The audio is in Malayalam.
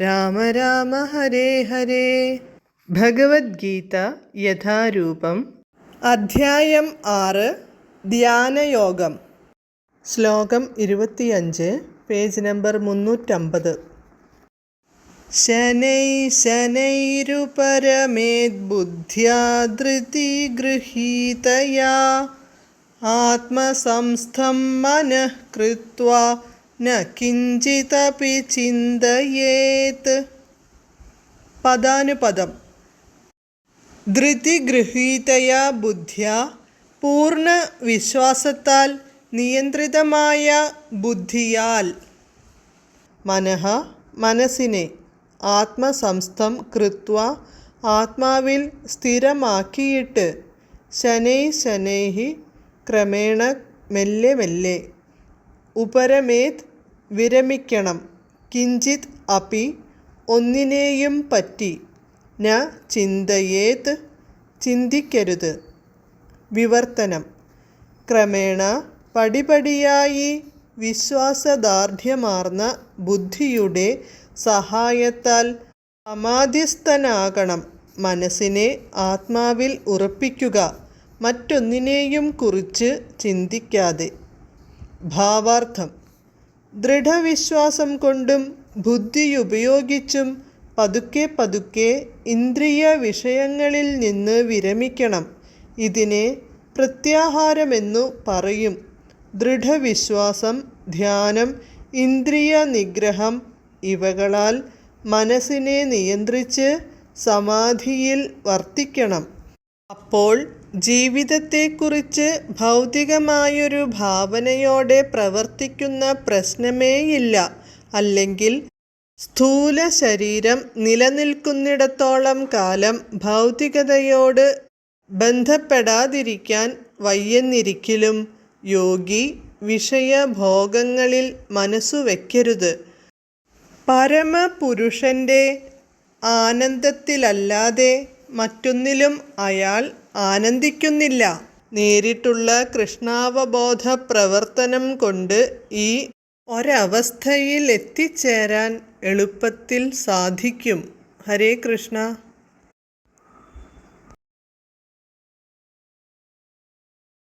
രാമ രാമ ഹരേ ഹരേ. ഭഗവത്ഗീത യഥാരൂപം. അധ്യായം ആറ്. ധ്യാനയോഗം. ശ്ലോകം ഇരുപത്തിയഞ്ച് പേജ് നമ്പർ മുന്നൂറ്റമ്പത്. ശനൈ ശനൈരുപരമേദ്ബുദ്ധ്യാ ധൃതി ഗൃഹീതയാ ആത്മസംസ്ഥം മനഃ കൃത്വാ. ന കിഞ്ചിതപി ചിന്തയേത്. പദാനുപദം. ധൃതിഗൃഹീതയാ ബുദ്ധ്യ പൂർണ വിശ്വാസത്താൽ നിയന്ത്രിതമായ ബുദ്ധിയാൽ. മനഃ മനസ്സിനെ ആത്മസംസ്ഥം കൃത്വ ആത്മാവിൽ സ്ഥിരമാക്കിയിട്ട് ശനൈ ശനൈഹി ക്രമേണ മെല്ലെ മെല്ലെ. ഉപരമേത് വിരമിക്കണം. കിഞ്ചിത് അപി ഒന്നിനെയും പറ്റി. ന ചിന്തയേത് ചിന്തിക്കരുത്. വിവർത്തനം. ക്രമേണ പടിപടിയായി വിശ്വാസദാർഢ്യമാർന്ന ബുദ്ധിയുടെ സഹായത്താൽ സമാധിസ്ഥനാകണം മനസ്സിനെ ആത്മാവിൽ ഉറപ്പിക്കുക. മറ്റൊന്നിനെയും കുറിച്ച് ചിന്തിക്കാതെ. ഭാവാർത്ഥം. ദൃഢവിശ്വാസം കൊണ്ടും ബുദ്ധി ഉപയോഗിച്ചും പതുക്കെ പതുക്കെ ഇന്ദ്രിയ വിഷയങ്ങളിൽ നിന്ന് വിരമിക്കണം. ഇതിനെ പ്രത്യാഹാരമെന്നു പറയും. ദൃഢവിശ്വാസം ധ്യാനം ഇന്ദ്രിയ നിഗ്രഹം ഇവകളാൽ മനസ്സിനെ നിയന്ത്രിച്ച് സമാധിയിൽ വർത്തിക്കണം. അപ്പോൾ ജീവിതത്തെക്കുറിച്ച് ഭൗതികമായൊരു ഭാവനയോടെ പ്രവർത്തിക്കുന്ന പ്രശ്നമേയില്ല. അല്ലെങ്കിൽ സ്ഥൂല ശരീരം നിലനിൽക്കുന്നിടത്തോളം കാലം ഭൗതികതയോട് ബന്ധപ്പെടാതിരിക്കാൻ വയ്യെന്നിരിക്കലും യോഗി വിഷയഭോഗങ്ങളിൽ മനസ്സു വയ്ക്കരുത് പരമപുരുഷന്റെ ആനന്ദത്തിലല്ലാതെ മറ്റൊന്നിലും അയാൾ ആനന്ദിക്കുന്നില്ല. നേരിട്ടുള്ള കൃഷ്ണാവബോധ പ്രവർത്തനം കൊണ്ട് ഈ ഒരവസ്ഥയിൽ എത്തിച്ചേരാൻ എളുപ്പത്തിൽ സാധിക്കും. ഹരേ കൃഷ്ണ.